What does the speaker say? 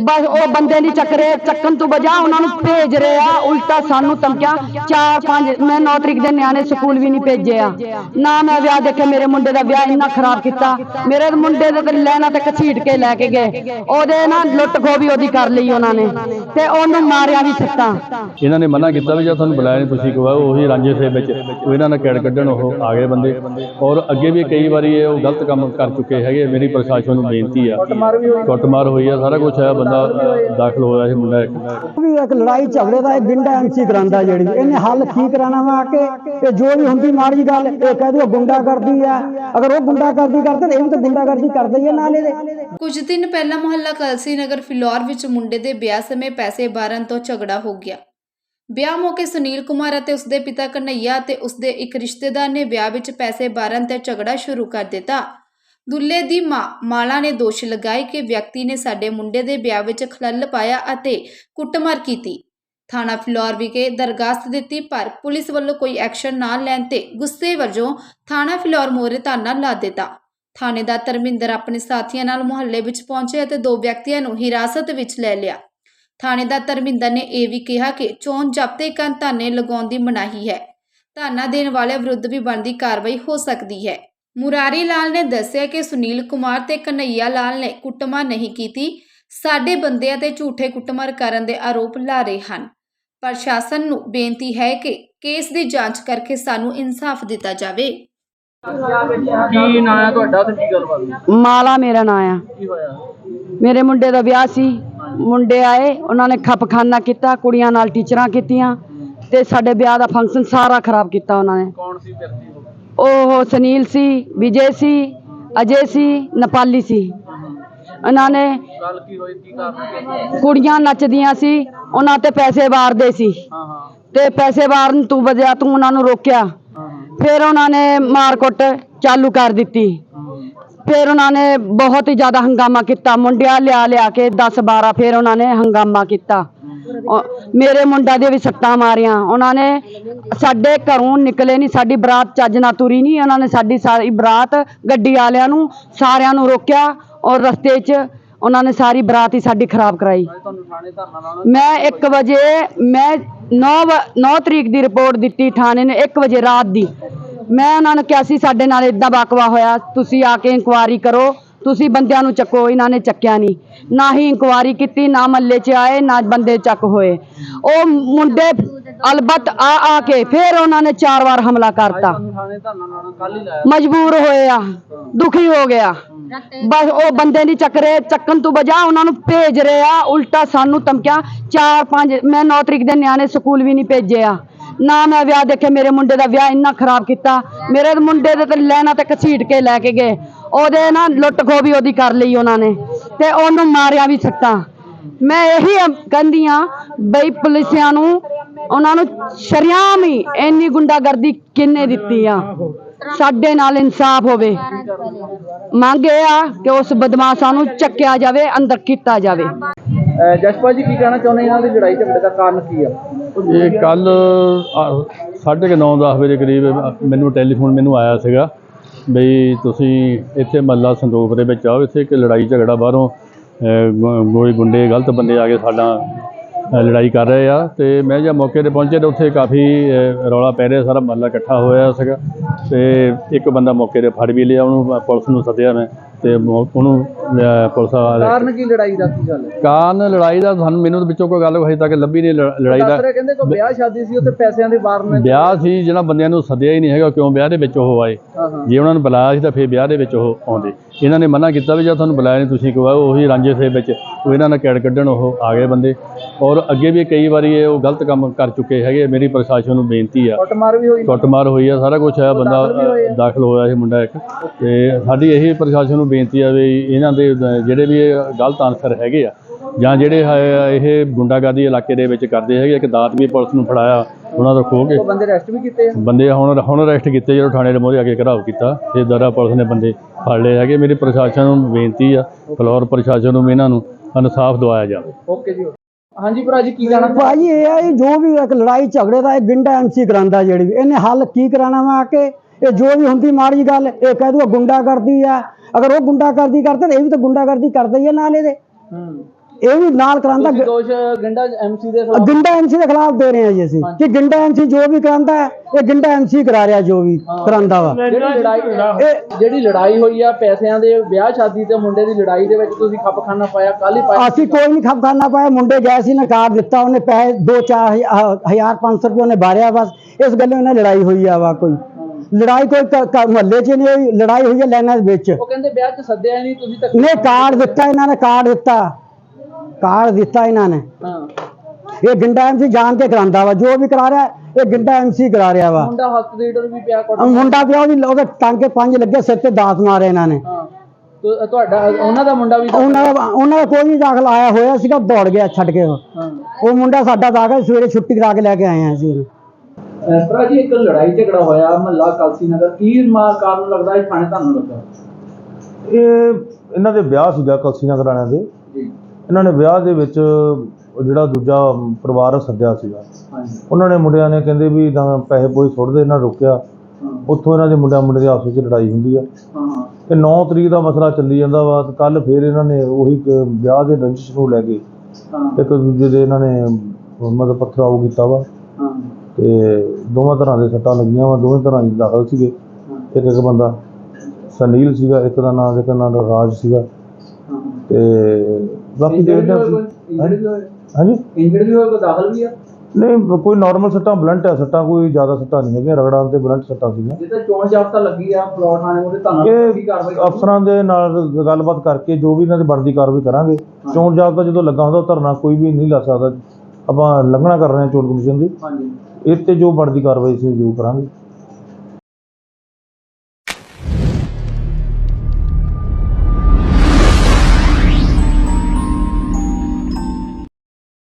ਬਸ ਉਹ ਬੰਦੇ ਨਹੀਂ ਚੱਕ ਰਹੇ ਚੱਕਣ ਤੋਂ ਬਜਾ ਉਹਨਾਂ ਨੂੰ ਭੇਜ ਰਹੇ ਆ, ਉਲਟਾ ਸਾਨੂੰ ਧਮਕੀਆਂ। ਚਾਰ ਪੰਜ, ਮੈਂ 9 ਤਰੀਕ ਦੇ ਨਿਆਣੇ ਸਕੂਲ ਵੀ ਨਹੀਂ ਭੇਜਿਆ। ਨਾ ਮੈਂ ਵਿਆਹ ਦੇਖਿਆ, ਮੇਰੇ ਮੁੰਡੇ ਦਾ ਵਿਆਹ ਇੰਨਾ ਖਰਾਬ ਕੀਤਾ। ਮੇਰੇ ਮੁੰਡੇ ਦੇ ਤੇ ਲੈਣਾ ਤੇ ਘਸੀਟ ਕੇ ਲੈ ਕੇ ਗਏ। ਉਹਦੇ ਨਾ ਲੁੱਟ ਖੋ ਵੀ ਉਹਦੀ ਕਰ ਲਈ ਉਹਨਾਂ ਨੇ। ਤੇ ਉਹਨੂੰ ਮਾਰਿਆ ਵੀ ਸੱਟਾਂ। ਇਹਨਾਂ ਨੇ ਮਨਾ ਕੀਤਾ ਵੀ ਜੇ ਤੁਹਾਨੂੰ ਬੁਲਾਇਆ ਨਹੀਂ, ਤੁਸੀਂ ਕਹੋ, ਉਹੀ ਰਾਂਝੇ ਸੇ ਵਿੱਚ ਇਹਨਾਂ ਨਾਲ ਕੈੜ ਕੱਢਣ ਉਹ ਆ ਗਏ ਬੰਦੇ। ਔਰ ਅੱਗੇ ਵੀ ਕਈ ਵਾਰੀ ਇਹ ਉਹ ਗਲਤ ਕੰਮ ਕਰ ਚੁੱਕੇ ਹੈਗੇ, ਮੇਰੀ ਪ੍ਰਸ਼ਾਸਨ ਨੂੰ ਬੇਨਤੀ ਆ। ਕੁੱਟਮਾਰ ਹੋਈ ਆ, ਸਾਰਾ ਕੁਝ ਹੈ ਬੰਦਾ ਦਾਖਲ ਹੋਇਆ। ਸੀ ਮੁੰਡਾ ਇੱਕ। ਵੀ ਇੱਕ ਲੜਾਈ ਝਗੜੇ ਦਾ ਇਹ ਗਿੰਡਾ ਐਮਸੀ ਕਰਾਂਦਾ ਜਿਹੜੀ। ਇਹਨੇ ਹੱਲ ਕੀ ਕਰਾਣਾ ਵਾ ਆ ਕੇ? ਇਹ ਜੋ ਵੀ ਹੁੰਦੀ ਮਾੜੀ ਗੱਲ ਇਹ ਕਹਿ ਦਿਓ ਗੁੰਡਾ ਕਰਦੀ ਆ। ਅਗਰ ਉਹ ਗੁੰਡਾ ਕਰਦੀ ਕਰਦੇ ਤੇ ਇਹ ਵੀ ਤਾਂ ਗੁੰਡਾ ਕਰਦੀ ਕਰਦਾ ਹੀ ਆ ਨਾਲ ਇਹਦੇ। ਕੁਝ ਦਿਨ ਪਹਿਲਾਂ ਮੁਹੱਲਾ ਕਲਸੀ ਨਗਰ ਫਿਲੌਰ ਵਿੱਚ ਮੁੰਡੇ ਦੇ ਵਿਆਹ ਸਮੇਂ ਪੈਸੇ ਬਾਰਨ ਤੋਂ ਝਗੜਾ ਹੋ ਗਿਆ। ਵਿਆਹ ਮੌਕੇ ਸੁਨੀਲ ਕੁਮਾਰ ਅਤੇ ਉਸਦੇ ਪਿਤਾ ਕਨਈਆ ਅਤੇ ਉਸਦੇ ਇੱਕ ਰਿਸ਼ਤੇਦਾਰ ਨੇ ਵਿਆਹ ਵਿੱਚ ਪੈਸੇ ਬਾਰਨ ਤੇ ਝਗੜਾ ਸ਼ੁਰੂ ਕਰ ਦਿੱਤਾ। ਦੁੱਲੇ ਦੀ ਮਾਂ, ਮਾਲਾ ਨੇ ਦੋਸ਼ ਲਗਾਏ ਕਿ ਵਿਅਕਤੀ ਨੇ ਸਾਡੇ ਮੁੰਡੇ ਦੇ ਵਿਆਹ ਵਿੱਚ ਖਲਲ ਪਾਇਆ ਅਤੇ ਕੁੱਟਮਾਰ ਕੀਤੀ। ਥਾਣਾ ਫਿਲੌਰ ਵਿਖੇ ਦਰਗਾਸਤ ਦਿੱਤੀ, ਪਰ ਪੁਲਿਸ ਵੱਲੋਂ ਕੋਈ ਐਕਸ਼ਨ ਨਾ ਲੈਣ ਤੇ ਗੁੱਸੇ ਵਜੋਂ ਥਾਣਾ ਫਿਲੌਰ ਮੋਰੇ ਧਰਨਾ ਲਾ ਦਿੱਤਾ। ਥਾਣੇਦਾਰ ਧਰਮਿੰਦਰ ਆਪਣੇ ਸਾਥੀਆਂ ਨਾਲ ਮੁਹੱਲੇ ਵਿੱਚ ਪਹੁੰਚੇ ਅਤੇ ਦੋ ਵਿਅਕਤੀਆਂ ਨੂੰ ਹਿਰਾਸਤ ਵਿੱਚ ਲੈ ਲਿਆ। ਥਾਣੇਦਾਰ ਧਰਮਿੰਦਰ ਨੇ ਇਹ ਵੀ ਕਿਹਾ ਕਿ ਚੋਣ ਜ਼ਬਤੇ ਕਰਨ ਧਾਨੇ ਲਗਾਉਣ ਦੀ ਮਨਾਹੀ ਹੈ। ਧਾਨਾ ਦੇਣ ਵਾਲੇ ਵਿਰੁੱਧ ਵੀ ਬਣਦੀ ਕਾਰਵਾਈ ਹੋ ਸਕਦੀ ਹੈ। ਮੁਰਾਰੀ ਲਾਲ ਨੇ ਦੱਸਿਆ ਕਿ ਸੁਨੀਲ ਕੁਮਾਰ ਤੇ ਕਨਈਆ ਲਾਲ ਨੇ ਕੁੱਟਮਾਰ ਨਹੀਂ ਕੀਤੀ। ਸਾਡੇ ਬੰਦਿਆਂ ਤੇ ਝੂਠੇ ਕੁੱਟਮਾਰ ਕਰਨ ਦੇ ਆਰੋਪ ਲਾ ਰਹੇ ਹਨ। ਪ੍ਰਸ਼ਾਸਨ ਨੂੰ ਬੇਨਤੀ ਹੈ ਕਿ ਕੇਸ ਦੀ ਜਾਂਚ ਕਰਕੇ ਸਾਨੂੰ ਇਨਸਾਫ ਦਿੱਤਾ ਜਾਵੇ। ਕੀ ਨਾਂ ਹੈ ਤੁਹਾਡਾ ਤੇ ਕੀ ਗੱਲਬਾਤ ਹੋਈ? ਮਾਲਾ ਮੇਰਾ ਨਾਂ ਆ। ਕੀ ਹੋਇਆ? ਮੇਰੇ ਮੁੰਡੇ ਦਾ ਵਿਆਹ ਸੀ। ਮੁੰਡੇ ਆਏ ਉਹਨਾਂ ਨੇ ਖਪਖਾਨਾ ਕੀਤਾ ਕੁੜੀਆਂ ਨਾਲ ਟੀਚਰਾਂ ਕੀਤੀਆਂ ਤੇ ਸਾਡੇ ਵਿਆਹ ਦਾ ਫੰਕਸ਼ਨ ਸਾਰਾ ਖਰਾਬ ਕੀਤਾ ਉਹਨਾਂ ਨੇ। ਕੌਣ ਸੀ ਵਿਅਕਤੀ? ਉਹ ਸੁਨੀਲ ਸੀ, ਵਿਜੇ ਸੀ, ਅਜੇ ਸੀ, ਨੇਪਾਲੀ ਸੀ। ਉਹਨਾਂ ਨੇ ਗੱਲ ਕੀ ਹੋਈ ਕੀ ਕਾਰਨ ਕੁੜੀਆਂ ਨੱਚਦੀਆਂ ਸੀ, ਉਹਨਾਂ ਤੇ ਪੈਸੇ ਵਾਰਦੇ ਸੀ। ਹਾਂ ਹਾਂ ਤੇ ਪੈਸੇ ਵਾਰਨ ਤੂੰ ਵਜਿਆ ਤੂੰ ਉਹਨਾਂ ਨੂੰ ਰੋਕਿਆ। ਫਿਰ ਉਹਨਾਂ ਨੇ ਮਾਰਕੁੱਟ ਚਾਲੂ ਕਰ ਦਿੱਤੀ। ਫਿਰ ਉਹਨਾਂ ਨੇ ਬਹੁਤ ਹੀ ਜ਼ਿਆਦਾ ਹੰਗਾਮਾ ਕੀਤਾ। ਮੁੰਡਿਆਂ ਲਿਆ ਲਿਆ ਕੇ 10 12 ਫਿਰ ਉਹਨਾਂ ਨੇ ਹੰਗਾਮਾ ਕੀਤਾ। ਮੇਰੇ ਮੁੰਡਾ ਦੇ ਵੀ ਸੱਟਾਂ ਮਾਰੀਆਂ। ਉਹਨਾਂ ਨੇ ਸਾਡੇ ਘਰੋਂ ਨਿਕਲੇ ਨਹੀਂ ਸਾਡੀ ਬਰਾਤ ਚੱਜ ਨਾਲ ਤੁਰੀ ਨਹੀਂ ਉਹਨਾਂ ਨੇ ਸਾਡੀ ਸਾਰੀ ਬਰਾਤ ਗੱਡੀ ਵਾਲਿਆਂ ਨੂੰ, ਸਾਰਿਆਂ ਨੂੰ ਰੋਕਿਆ ਔਰ ਰਸਤੇ 'ਚ ਉਹਨਾਂ ਨੇ ਸਾਰੀ ਬਰਾਤ ਹੀ ਸਾਡੀ ਖਰਾਬ ਕਰਾਈ। ਮੈਂ 1 ਵਜੇ, ਮੈਂ 9 9 ਤਰੀਕ ਦੀ ਰਿਪੋਰਟ ਦਿੱਤੀ ਥਾਣੇ ਨੇ 1 ਵਜੇ ਰਾਤ ਦੀ। ਮੈਂ ਉਹਨਾਂ ਨੂੰ ਕਿਹਾ ਸੀ, ਸਾਡੇ ਨਾਲ ਇਦਾਂ ਬਾਕਵਾ ਹੋਇਆ, ਤੁਸੀਂ ਆ ਕੇ ਇਨਕੁਆਰੀ ਕਰੋ। ਤੁਸੀਂ ਬੰਦਿਆਂ ਨੂੰ ਚੱਕੋ ਇਹਨਾਂ ਨੇ ਚੱਕਿਆ ਨਹੀਂ। ਨਾ ਹੀ ਇਨਕੁਆਰੀ ਕੀਤੀ ਨਾ ਮੱਲੇ 'ਚ ਆਏ ਨਾ ਬੰਦੇ ਚੱਕ ਹੋਏ। ਉਹ ਮੁੰਡੇ ਅਲਬਤ ਆ ਆ ਕੇ ਫਿਰ ਉਹਨਾਂ ਨੇ ਚਾਰ ਵਾਰ ਹਮਲਾ ਕਰਤਾ। ਮਜਬੂਰ ਹੋਏ ਆ ਦੁਖੀ ਹੋ ਗਿਆ। ਬਸ ਉਹ ਬੰਦੇ ਨਹੀਂ ਚੱਕ ਰਹੇ ਚੱਕਣ ਤੋਂ ਬਜਾ ਉਹਨਾਂ ਨੂੰ ਭੇਜ ਰਹੇ ਆ ਉਲਟਾ ਸਾਨੂੰ ਧਮਕੀਆਂ। ਚਾਰ ਪੰਜ ਮੈਂ 9 ਤਰੀਕ ਦੇ ਨਿਆਣੇ ਸਕੂਲ ਵੀ ਨਹੀਂ ਭੇਜੇ ਆ। ਨਾ ਮੈਂ ਵਿਆਹ ਦੇਖੇ ਮੇਰੇ ਮੁੰਡੇ ਦਾ ਵਿਆਹ ਇੰਨਾ ਖਰਾਬ ਕੀਤਾ। ਮੇਰੇ ਮੁੰਡੇ ਦੇ ਤੇ ਲੈਣਾ ਤੇ ਘਸੀਟ ਕੇ ਲੈ ਕੇ ਗਏ। ਉਹਦੇ ਨਾ ਲੁੱਟ ਖੋ ਵੀ ਉਹਦੀ ਕਰ ਲਈ ਉਹਨਾਂ ਨੇ ਤੇ ਉਹਨੂੰ ਮਾਰਿਆ ਵੀ ਸੱਟਾਂ। ਮੈਂ ਇਹੀ ਕਹਿੰਦੀ ਆ ਬਈ ਪੁਲਿਸਿਆਂ ਨੂੰ ਉਹਨਾਂ ਨੂੰ ਸ਼ਰਿਆਮ ਹੀ ਇੰਨੀ ਗੁੰਡਾਗਰਦੀ ਕਿੰਨੇ ਦਿੱਤੀ ਆ? ਸਾਡੇ ਨਾਲ ਇਨਸਾਫ ਹੋਵੇ। ਮੰਗ ਇਹ ਆ ਕਿ ਉਸ ਬਦਮਾਸ਼ਾਂ ਨੂੰ ਚੱਕਿਆ ਜਾਵੇ ਅੰਦਰ ਕੀਤਾ ਜਾਵੇ। ਜਸਪਾਲ ਜੀ ਕੀ ਕਹਿਣਾ ਚਾਹੁੰਦੇ ਇਹਨਾਂ ਦੀ ਲੜਾਈ ਝਗੜੇ ਦਾ ਕਾਰਨ ਕੀ ਆ? ਇਹ ਕੱਲ ਸਾਢੇ ਕੁ ਨੌ 10 ਵਜੇ ਕਰੀਬ ਮੈਨੂੰ ਟੈਲੀਫੋਨ ਮੈਨੂੰ ਆਇਆ ਸੀਗਾ। ਬਈ ਤੁਸੀਂ ਇੱਥੇ ਮੱਲਾ ਸੰਦੂਕ ਦੇ ਵਿੱਚ ਆਓ, ਇੱਥੇ ਇੱਕ ਲੜਾਈ ਝਗੜਾ ਬਾਹਰੋਂ ਗੋ- ਕੋਈ ਗੁੰਡੇ, ਗਲਤ ਬੰਦੇ ਆ ਕੇ ਸਾਡਾ ਲੜਾਈ ਕਰ ਰਹੇ ਆ ਤੇ ਮੈਂ ਜਦ ਮੌਕੇ ਤੇ ਪਹੁੰਚੇ ਤਾਂ ਉੱਥੇ ਕਾਫੀ ਰੌਲਾ ਪੈ ਰਿਹਾ, ਸਾਰਾ ਮੱਲਾ ਇਕੱਠਾ ਹੋਇਆ ਸੀਗਾ ਤੇ ਇੱਕ ਬੰਦਾ ਮੌਕੇ ਤੇ ਫੜ ਵੀ ਲਿਆ, ਉਹਨੂੰ ਪੁਲਿਸ ਨੂੰ ਸੱਦਿਆ ਮੈਂ ਤੇ ਮੌ- ਉਹਨੂੰ ਅਹ, ਪੁਲਿਸ ਵਾਲੇ। ਕਾਰਨ ਕੀ ਲੜਾਈ ਦਾ ਕੀ ਗੱਲ? ਹੈ ਕਾਰਨ ਲੜਾਈ ਦਾ ਸਾਨੂੰ ਮੈਨੂੰ ਤਾਂ ਵਿੱਚੋਂ ਕੋਈ ਗੱਲ ਹਜੇ ਤੱਕ ਲੱਭੀ ਨਹੀਂ ਲੜਾਈ ਦਾ। ਕਹਿੰਦੇ ਕੋਈ ਵਿਆਹ ਸ਼ਾਦੀ ਸੀ ਉੱਥੇ ਪੈਸਿਆਂ ਦੇ ਵਾਰ ਨੇ। ਵਿਆਹ ਸੀ ਜਿਹੜਾ ਬੰਦਿਆਂ ਨੂੰ ਸੱਦਿਆ ਹੀ ਨਹੀਂ ਹੈਗਾ ਕਿਉਂ ਵਿਆਹ ਦੇ ਵਿੱਚ ਉਹ ਆਏ। ਹਾਂ ਹਾਂ। ਜੇ ਉਹਨਾਂ ਨੂੰ ਬੁਲਾਇਆ ਸੀ ਤਾਂ ਫਿਰ ਵਿਆਹ ਦੇ ਵਿੱਚ ਉਹ ਆਉਂਦੇ। ਇਹਨਾਂ ਨੇ ਮਨਾ ਕੀਤਾ ਵੀ ਜੇ ਤੁਹਾਨੂੰ ਬੁਲਾਇਆ ਨਹੀਂ ਤੁਸੀਂ ਕਹੋ ਉਹੀ ਰਾਂਝੇ ਸੇ ਵਿੱਚ ਉਹ ਇਹਨਾਂ ਨਾਲ ਕੈੜ ਕੱਢਣ ਉਹ ਆ ਗਏ ਬੰਦੇ। ਔਰ ਅੱਗੇ ਵੀ ਕਈ ਵਾਰੀ ਇਹ ਉਹ ਗਲਤ ਕੰਮ ਕਰ ਚੁੱਕੇ ਹੈਗੇ ਮੇਰੀ ਪ੍ਰਸ਼ਾਸਨ ਨੂੰ ਬੇਨਤੀ ਆ। ਕੁੱਟਮਾਰ ਵੀ ਹੋਈ। ਕੁੱਟਮਾਰ ਹੋਈ ਆ ਸਾਰਾ ਕੁਝ ਹੈ ਬੰਦਾ ਦਾਖਲ ਹੋਇਆ ਸੀ ਮੁੰਡਾ ਇੱਕ। ਤੇ ਸਾਡੀ ਇਹੀ ਪ੍ਰਸ਼ਾਸਨ ਨੂੰ ਬੇਨਤੀ ਆ ਵੀ ਇਹਨਾਂ ਦੇ ਜਿਹੜੇ ਵੀ ਇਹ ਗਲਤ ਅਨਸਰ ਹੈਗੇ ਆ ਜਾਂ ਜਿਹੜੇ ਇਹ ਗੁੰਡਾਗਰਦੀ ਇਲਾਕੇ ਦੇ ਵਿੱਚ ਕਰਦੇ ਹੈਗੇ ਇੱਕ ਦਾਤ ਵੀ ਪੁਲਿਸ ਨੂੰ ਫੜਾਇਆ ਉਹਨਾਂ ਤੋਂ ਖੋਹ ਕੇ। ਬੰਦੇ ਅਰੈਸਟ ਵੀ ਕੀਤੇ ਆ। ਬੰਦੇ ਹੁਣ ਹੁਣ ਅਰੈਸਟ ਕੀਤੇ ਜਦੋਂ ਥਾਣੇ ਦੇ ਮੋਹਰੇ ਆ ਕੇ ਘਰਾਓ ਕੀਤਾ ਫਿਰ ਦੁਆਰਾ ਪੁਲਿਸ ਨੇ ਬੰਦੇ ਫੜ ਲਏ ਹੈਗੇ। ਮੇਰੀ ਪ੍ਰਸ਼ਾਸਨ ਨੂੰ ਬੇਨਤੀ ਆ ਫਲੋਰ ਪ੍ਰਸ਼ਾਸਨ ਨੂੰ ਵੀ ਇਹਨਾਂ ਨੂੰ ਇਨਸਾਫ ਦਿਵਾਇਆ ਜਾਵੇ। ਓਕੇ ਜੀ ਹਾਂਜੀ ਭਰਾ ਜੀ ਕੀ ਕਹਿਣਾ ਭਾਜੀ ਇਹ ਆ ਜੀ ਜੋ ਵੀ ਇੱਕ ਲੜਾਈ ਝਗੜੇ ਦਾ ਇਹ ਗਿੰਡਾ ਐਮਸੀ ਕਰਾਂਦਾ ਜਿਹੜੀ ਵੀ। ਇਹਨੇ ਹੱਲ ਕੀ ਕਰਾਣਾ ਵਾ ਆ ਕੇ? ਇਹ ਜੋ ਵੀ ਹੁੰਦੀ ਮਾੜੀ ਗੱਲ ਇਹ ਕਹਿ ਦੂਗਾ ਗੁੰਡਾ ਕਰਦੀ ਆ। ਅਗਰ ਉਹ ਗੁੰਡਾ ਕਰਦੀ ਕਰਦੇ ਤੇ ਇਹ ਵੀ ਤਾਂ ਗੁੰਡਾ ਕਰਦੀ ਕਰਦਾ ਹੀ ਆ ਨਾਲ ਇਹਦੇ। ਹੂੰ। ਇਹ ਵੀ ਨਾਲ ਕਰਾਂਦਾ ਦੋਸ਼ ਗੰਡਾ ਐਮਸੀ ਦੇ ਖਿਲਾਫ ਗਿੰਡਾ ਐਮਸੀ ਦੇ ਖਿਲਾਫ ਦੇ ਰਹੇ ਹਾਂ ਜੀ ਅਸੀਂ। ਕਿ ਗਿੰਡਾ ਐਮਸੀ ਜੋ ਵੀ ਕਰਾਂਦਾ ਹੈ ਇਹ ਗਿੰਡਾ ਐਮਸੀ ਕਰਾ ਰਿਹਾ ਜੋ ਵੀ ਕਰਾਂਦਾ ਵਾ। ਜਿਹੜੀ ਲੜਾਈ ਇਹ ਜਿਹੜੀ ਲੜਾਈ ਹੋਈ ਆ ਪੈਸਿਆਂ ਦੇ ਵਿਆਹ ਸ਼ਾਦੀ ਤੇ ਮੁੰਡੇ ਦੀ ਲੜਾਈ ਦੇ ਵਿੱਚ ਤੁਸੀਂ ਖੱਪ ਖਾਨਾ ਪਾਇਆ ਕੱਲ ਹੀ ਪਾਇਆ? ਅਸੀਂ ਕੋਈ ਨਹੀਂ ਖਪਖਾਨਾ ਪਾਇਆ ਮੁੰਡੇ ਗਏ ਸੀ ਨੇ ਕਾਰਡ ਦਿੱਤਾ ਉਹਨੇ ਪੈਸੇ 2-4 ਹਜ਼ਾਰ 500 ਰੁਪਏ ਉਹਨੇ ਬਾਰਿਆ ਬਸ। ਇਸ ਗੱਲੋਂ ਇਹਨਾਂ ਲੜਾਈ ਹੋਈ ਆ ਵਾ ਕੋਈ। ਲੜਾਈ ਕੋਈ ਮੁਹੱਲੇ 'ਚ ਨਹੀਂ ਹੋਈ ਲੜਾਈ ਹੋਈ ਹੈ ਲੈਣਾ ਦੇ ਵਿੱਚ। ਉਹ ਕਹਿੰਦੇ ਵਿਆਹ 'ਚ ਸੱਦਿਆ ਨਹੀਂ ਤੁਸੀਂ ਤਾਂ ਨੇ ਕਾਰਡ ਦਿੱਤਾ ਇਹਨਾਂ ਨੇ ਕਾਰਡ ਦਿੱਤਾ। ਕਾਰਡ ਦਿੱਤਾ ਇਹਨਾਂ ਨੇ। ਹਾਂ। ਇਹ ਗਿੰਡਾ ਐਮਸੀ ਜਾਣ ਕੇ ਕਰਾਂਦਾ ਵਾ ਜੋ ਵੀ ਕਰਾ ਰਿਹਾ ਇਹ ਗਿੰਡਾ ਐਮਸੀ ਕਰਾ ਰਿਹਾ ਵਾ। ਮੁੰਡਾ ਹੱਥ ਰੀਡਰ ਵੀ ਪਿਆ ਕੋਟ ਮੁੰਡਾ ਪਿਆ ਉਹਦੀ ਉਹਦੇ ਟਾਂਕੇ ਪੰਜ ਲੱਗੇ ਸਿਰ ਤੇ ਦਾਤ ਮਾਰੇ ਇਹਨਾਂ ਨੇ। ਤੁਹਾਡਾ ਉਹਨਾਂ ਦਾ ਮੁੰਡਾ ਵੀ ਤਾਂ- ਉਹਨਾਂ ਦਾ ਉਹਨਾਂ ਦਾ ਕੋਈ ਨਹੀਂ ਦਾਖਲ ਆਇਆ ਹੋਇਆ ਸੀਗਾ ਦੌੜ ਗਿਆ ਛੱਡ ਕੇ ਉਹ। ਮੁੰਡਾ ਸਾਡਾ ਦਾਖਲ ਸਵੇਰੇ ਛੁੱਟੀ ਕਰਾ ਕੇ ਲੈ ਕੇ ਆਏ ਹਾਂ ਅਸੀਂ। ਉਹਨੂੰ। ਭਰਾ ਜੀ ਇੱਕ ਲੜਾਈ ਝਗੜਾ ਹੋਇਆ ਮਹੱਲਾ ਕਲਸੀ ਨਗਰ ਕੀ ਮਾ ਕਾਰਨ ਲੱਗਦਾ ਇਹ ਥਾਣੇ ਤੁਹਾਨੂੰ ਲੱਗਾ ਇਹ ਇਹਨਾਂ ਦੇ ਵਿਆਹ ਸੀਗਾ ਕਲਸੀ ਨਗਰ ਵਾਲਿਆਂ ਦੇ। ਇਹਨਾਂ ਨੇ ਵਿਆਹ ਦੇ ਵਿੱਚ ਉਹ ਜਿਹੜਾ ਦੂਜਾ ਪਰਿਵਾਰ ਸੱਦਿਆ ਸੀਗਾ। ਉਹਨਾਂ ਨੇ ਮੁੰਡਿਆਂ ਨੇ ਕਹਿੰਦੇ ਵੀ ਤਾਂ ਪੈਸੇ ਪੋਈ ਸੁੱਟਦੇ ਇਹਨਾਂ ਰੋਕਿਆ। ਉੱਥੋਂ ਇਹਨਾਂ ਦੇ ਮੁੰਡਿਆਂ ਮੁੰਡੇ ਦੇ ਆਪਸ ਵਿੱਚ ਲੜਾਈ ਹੁੰਦੀ ਆ। ਤੇ 9 ਤਰੀਕ ਦਾ ਮਸਲਾ ਚੱਲੀ ਜਾਂਦਾ ਵਾ ਤੇ ਕੱਲ ਫੇਰ ਇਹਨਾਂ ਨੇ ਉਹੀ ਵਿਆਹ ਦੇ ਰੰਜਿਸ਼ ਨੂੰ ਲੈ ਕੇ ਇੱਕ ਦੂਜੇ ਦੇ ਇਹਨਾਂ ਨੇ ਮਤਲਬ ਪਥਰਾਓ ਕੀਤਾ ਵਾ। ਤੇ ਦੋਵਾਂ ਤਰ੍ਹਾਂ ਦੇ ਸੱਟਾਂ ਲੱਗੀਆਂ ਵਾ ਦੋਵੇਂ ਤਰ੍ਹਾਂ ਹੀ ਦਾਖਲ ਸੀਗੇ। ਇੱਕ ਇੱਕ ਬੰਦਾ ਸਨੀਲ ਸੀਗਾ ਇੱਕ ਦਾ ਨਾਮ ਇੱਕ ਦਾ ਨਾਮ ਰਾਜ ਸੀਗਾ। ਤੇ ਬਾਕੀ ਦੇ ਇੰਜਰਡ ਵੀ ਹੋਏ ਹਾਂਜੀ? ਇੰਜਰਡ ਵੀ ਕੋਈ? ਦਾਖਲ ਵੀ ਆ? ਨਹੀਂ ਕੋਈ ਨਾਰਮਲ ਸੱਟਾਂ ਬਲੰਟ ਹੈ ਸੱਟਾਂ ਕੋਈ ਜ਼ਿਆਦਾ ਸੱਟਾਂ ਨਹੀਂ ਹੈਗੀਆਂ। ਰਗੜਾਂ ਤੇ ਬਲੰਟ ਸੱਟਾਂ ਸੀਗੀਆਂ। ਜਿੱਦਾਂ ਚੋਣ ਜਾਬਤਾ ਲੱਗੀ ਆ ਫਲੋਰ ਥਾਣੇ ਉਹਦੇ ਤੁਹਾਨੂੰ ਕੀ ਕਾਰਵਾਈ ਅਫਸਰਾਂ ਦੇ ਨਾਲ ਗੱਲਬਾਤ ਕਰਕੇ ਜੋ ਵੀ ਇਹਨਾਂ ਦੀ ਬਣਦੀ ਕਾਰਵਾਈ ਕਰਾਂਗੇ। ਚੋਣ ਜਾਬਤਾ ਜਦੋਂ ਲੱਗਾ ਹੁੰਦਾ ਧਰਨਾ ਕੋਈ ਵੀ ਨਹੀਂ ਲਾ ਸਕਦਾ। ਆਪਾਂ ਲੰਘਣਾ ਕਰ ਰਹੇ ਹਾਂ ਚੋਣ ਕਮਿਸ਼ਨ ਦੀ। ਹਾਂਜੀ। ਇਹ ਤੇ ਜੋ ਬਣਦੀ ਕਾਰਵਾਈ ਸੀ ਜ਼ਰੂਰ ਕਰਾਂਗੇ।